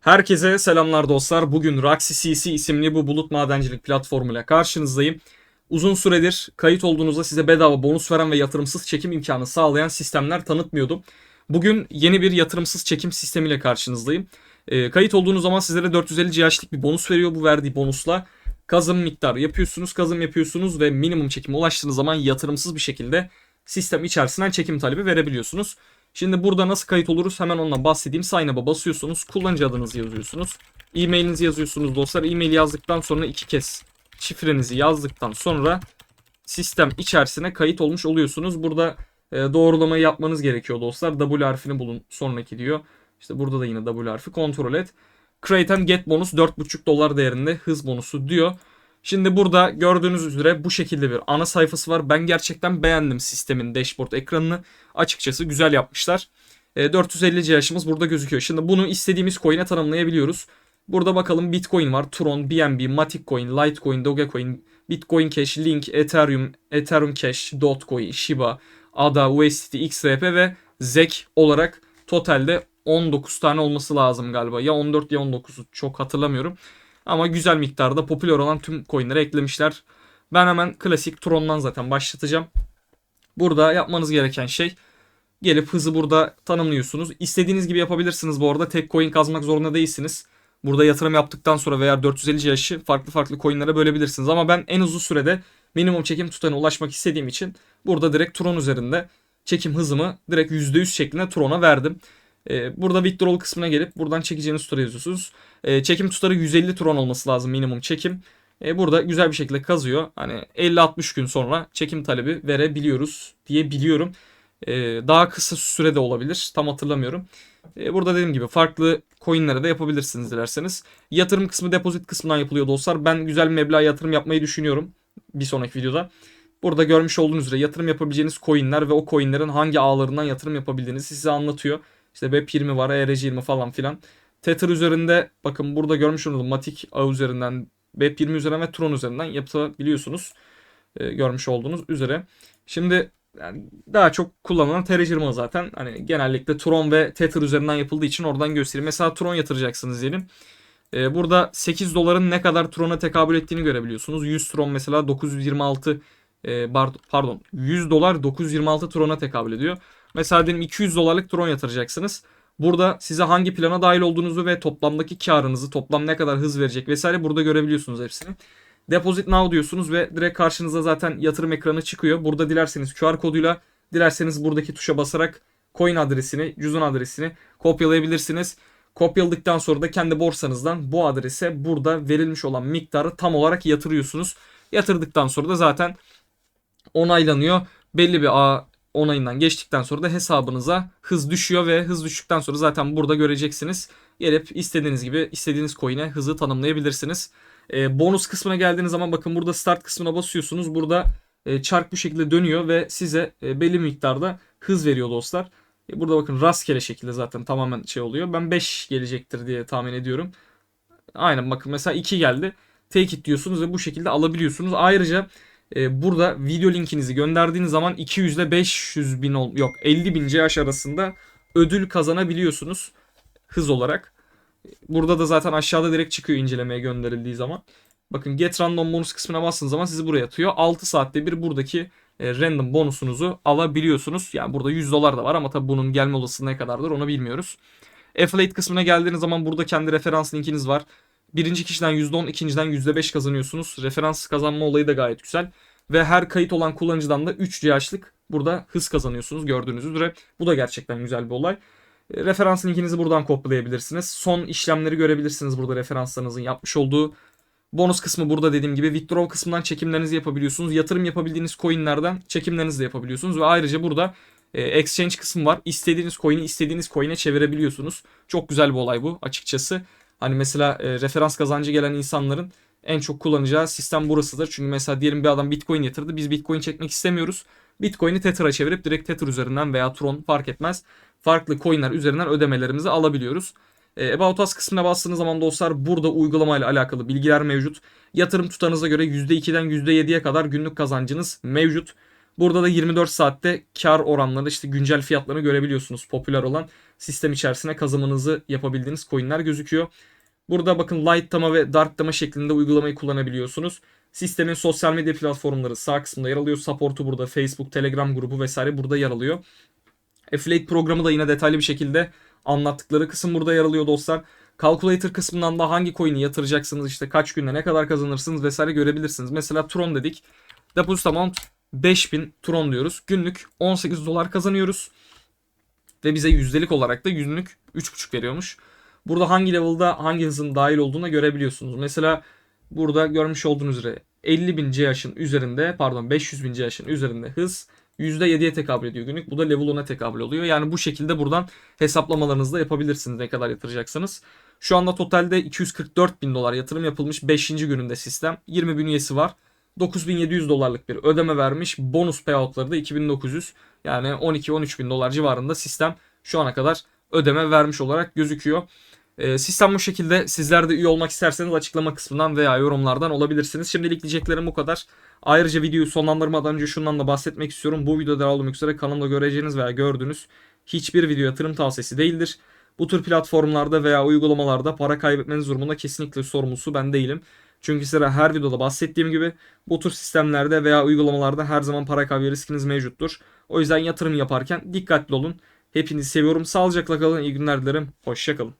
Herkese selamlar dostlar. Bugün Roxy CC isimli bu bulut madencilik platformuyla karşınızdayım. Uzun süredir kayıt olduğunuzda size bedava bonus veren ve yatırımsız çekim imkanı sağlayan sistemler tanıtmıyordum. Bugün yeni bir yatırımsız çekim sistemiyle karşınızdayım. Ee, kayıt olduğunuz zaman sizlere 450 GH'lik bir bonus veriyor. Bu verdiği bonusla kazım miktarı yapıyorsunuz, kazım yapıyorsunuz ve minimum çekime ulaştığınız zaman yatırımsız bir şekilde sistem içerisinden çekim talebi verebiliyorsunuz. Şimdi burada nasıl kayıt oluruz hemen ondan bahsedeyim. Sign basıyorsunuz. Kullanıcı adınızı yazıyorsunuz. E-mailinizi yazıyorsunuz dostlar. E-mail yazdıktan sonra iki kez şifrenizi yazdıktan sonra sistem içerisine kayıt olmuş oluyorsunuz. Burada e, doğrulamayı yapmanız gerekiyor dostlar. W harfini bulun sonraki diyor. İşte burada da yine W harfi kontrol et. Create and get bonus 4.5 dolar değerinde hız bonusu diyor. Şimdi burada gördüğünüz üzere bu şekilde bir ana sayfası var. Ben gerçekten beğendim sistemin dashboard ekranını. Açıkçası güzel yapmışlar. E, 450 GH'ımız burada gözüküyor. Şimdi bunu istediğimiz coin'e tanımlayabiliyoruz. Burada bakalım Bitcoin var, Tron, BNB, Matic Coin, Litecoin, Dogecoin, Bitcoin Cash, Link, Ethereum, Ethereum Cash, Dogecoin, Shiba, ADA, USDT, XRP ve ZEC olarak totalde 19 tane olması lazım galiba. Ya 14 ya 19'u çok hatırlamıyorum. Ama güzel miktarda popüler olan tüm coinleri eklemişler. Ben hemen klasik Tron'dan zaten başlatacağım. Burada yapmanız gereken şey gelip hızı burada tanımlıyorsunuz. İstediğiniz gibi yapabilirsiniz bu arada. Tek coin kazmak zorunda değilsiniz. Burada yatırım yaptıktan sonra veya 450 yaşı farklı farklı coinlere bölebilirsiniz. Ama ben en uzun sürede minimum çekim tutarına ulaşmak istediğim için burada direkt Tron üzerinde çekim hızımı direkt %100 şeklinde Tron'a verdim. Ee, burada withdrawal kısmına gelip buradan çekeceğiniz tutarı yazıyorsunuz. Ee, çekim tutarı 150 Tron olması lazım minimum çekim. Ee, burada güzel bir şekilde kazıyor. Hani 50-60 gün sonra çekim talebi verebiliyoruz diye biliyorum. Daha kısa sürede olabilir. Tam hatırlamıyorum. Burada dediğim gibi farklı coinlere de yapabilirsiniz dilerseniz. Yatırım kısmı depozit kısmından yapılıyor dostlar. Ben güzel bir meblağ yatırım yapmayı düşünüyorum. Bir sonraki videoda. Burada görmüş olduğunuz üzere yatırım yapabileceğiniz coinler ve o coinlerin hangi ağlarından yatırım yapabildiğinizi size anlatıyor. İşte BEP20 var, ERC20 falan filan. Tether üzerinde bakın burada görmüş olduğunuz Matic ağ üzerinden, BEP20 üzerinden ve Tron üzerinden yapabiliyorsunuz. Ee, görmüş olduğunuz üzere. Şimdi yani daha çok kullanılan TR20 zaten. Hani genellikle Tron ve Tether üzerinden yapıldığı için oradan göstereyim. Mesela Tron yatıracaksınız diyelim. Ee, burada 8 doların ne kadar Tron'a tekabül ettiğini görebiliyorsunuz. 100 Tron mesela 926 e, pardon 100 dolar 926 Tron'a tekabül ediyor. Mesela diyelim 200 dolarlık Tron yatıracaksınız. Burada size hangi plana dahil olduğunuzu ve toplamdaki karınızı, toplam ne kadar hız verecek vesaire burada görebiliyorsunuz hepsini. Deposit now diyorsunuz ve direkt karşınıza zaten yatırım ekranı çıkıyor. Burada dilerseniz QR koduyla, dilerseniz buradaki tuşa basarak coin adresini, cüzdan adresini kopyalayabilirsiniz. Kopyaladıktan sonra da kendi borsanızdan bu adrese burada verilmiş olan miktarı tam olarak yatırıyorsunuz. Yatırdıktan sonra da zaten onaylanıyor. Belli bir onayından geçtikten sonra da hesabınıza hız düşüyor ve hız düştükten sonra zaten burada göreceksiniz. Gelip istediğiniz gibi istediğiniz coin'e hızı tanımlayabilirsiniz. E, bonus kısmına geldiğiniz zaman bakın burada start kısmına basıyorsunuz. Burada e, çark bu şekilde dönüyor ve size e, belli miktarda hız veriyor dostlar. E, burada bakın rastgele şekilde zaten tamamen şey oluyor. Ben 5 gelecektir diye tahmin ediyorum. Aynen bakın mesela 2 geldi. Take it diyorsunuz ve bu şekilde alabiliyorsunuz. Ayrıca e, burada video linkinizi gönderdiğiniz zaman 200 ile 500 bin ol- yok 50 bin CH arasında ödül kazanabiliyorsunuz hız olarak. Burada da zaten aşağıda direkt çıkıyor incelemeye gönderildiği zaman. Bakın get random bonus kısmına bastığınız zaman sizi buraya atıyor. 6 saatte bir buradaki e, random bonusunuzu alabiliyorsunuz. Yani burada 100 dolar da var ama tabii bunun gelme olasılığı ne kadardır onu bilmiyoruz. Affiliate kısmına geldiğiniz zaman burada kendi referans linkiniz var. Birinci kişiden %10, ikinciden %5 kazanıyorsunuz. Referans kazanma olayı da gayet güzel. Ve her kayıt olan kullanıcıdan da 3 GH'lık burada hız kazanıyorsunuz gördüğünüz üzere. Bu da gerçekten güzel bir olay. E, Referans linkinizi buradan kopyalayabilirsiniz. Son işlemleri görebilirsiniz burada referanslarınızın yapmış olduğu. Bonus kısmı burada dediğim gibi withdraw kısmından çekimlerinizi yapabiliyorsunuz. Yatırım yapabildiğiniz coinlerden çekimlerinizi de yapabiliyorsunuz. Ve ayrıca burada e, exchange kısmı var. İstediğiniz coin'i istediğiniz coin'e çevirebiliyorsunuz. Çok güzel bir olay bu açıkçası. Hani mesela e, referans kazancı gelen insanların en çok kullanacağı sistem burasıdır. Çünkü mesela diyelim bir adam Bitcoin yatırdı. Biz Bitcoin çekmek istemiyoruz. Bitcoin'i Tether'a çevirip direkt Tether üzerinden veya Tron fark etmez. Farklı coinler üzerinden ödemelerimizi alabiliyoruz. E, About Us kısmına bastığınız zaman dostlar burada uygulamayla alakalı bilgiler mevcut. Yatırım tutarınıza göre %2'den %7'ye kadar günlük kazancınız mevcut. Burada da 24 saatte kar oranları işte güncel fiyatlarını görebiliyorsunuz. Popüler olan sistem içerisine kazanmanızı yapabildiğiniz coinler gözüküyor. Burada bakın Light Dama ve Dark Dama şeklinde uygulamayı kullanabiliyorsunuz. Sistemin sosyal medya platformları sağ kısmında yer alıyor. Support'u burada Facebook, Telegram grubu vesaire burada yer alıyor. Affiliate programı da yine detaylı bir şekilde anlattıkları kısım burada yer alıyor dostlar. Calculator kısmından da hangi coin'i yatıracaksınız işte kaç günde ne kadar kazanırsınız vesaire görebilirsiniz. Mesela Tron dedik. Deposit amount 5000 Tron diyoruz. Günlük 18 dolar kazanıyoruz. Ve bize yüzdelik olarak da günlük 3.5 veriyormuş. Burada hangi level'da hangi hızın dahil olduğunu görebiliyorsunuz. Mesela burada görmüş olduğunuz üzere 50.000 CH'ın üzerinde pardon 500.000 CH'ın üzerinde hız %7'ye tekabül ediyor günlük. Bu da level 10'a tekabül oluyor. Yani bu şekilde buradan hesaplamalarınızı da yapabilirsiniz ne kadar yatıracaksanız. Şu anda totalde 244 bin dolar yatırım yapılmış 5. gününde sistem. 20 bin üyesi var. 9700 dolarlık bir ödeme vermiş. Bonus payoutları da 2900 yani 12-13 bin dolar civarında sistem şu ana kadar ödeme vermiş olarak gözüküyor. Ee, sistem bu şekilde. Sizler de üye olmak isterseniz açıklama kısmından veya yorumlardan olabilirsiniz. Şimdilik diyeceklerim bu kadar. Ayrıca videoyu sonlandırmadan önce şundan da bahsetmek istiyorum. Bu videoda olmak üzere kanalımda göreceğiniz veya gördüğünüz hiçbir video yatırım tavsiyesi değildir. Bu tür platformlarda veya uygulamalarda para kaybetmeniz durumunda kesinlikle sorumlusu ben değilim. Çünkü sizlere her videoda bahsettiğim gibi bu tür sistemlerde veya uygulamalarda her zaman para kaybı riskiniz mevcuttur. O yüzden yatırım yaparken dikkatli olun. Hepinizi seviyorum. Sağlıcakla kalın. İyi günler dilerim. Hoşçakalın.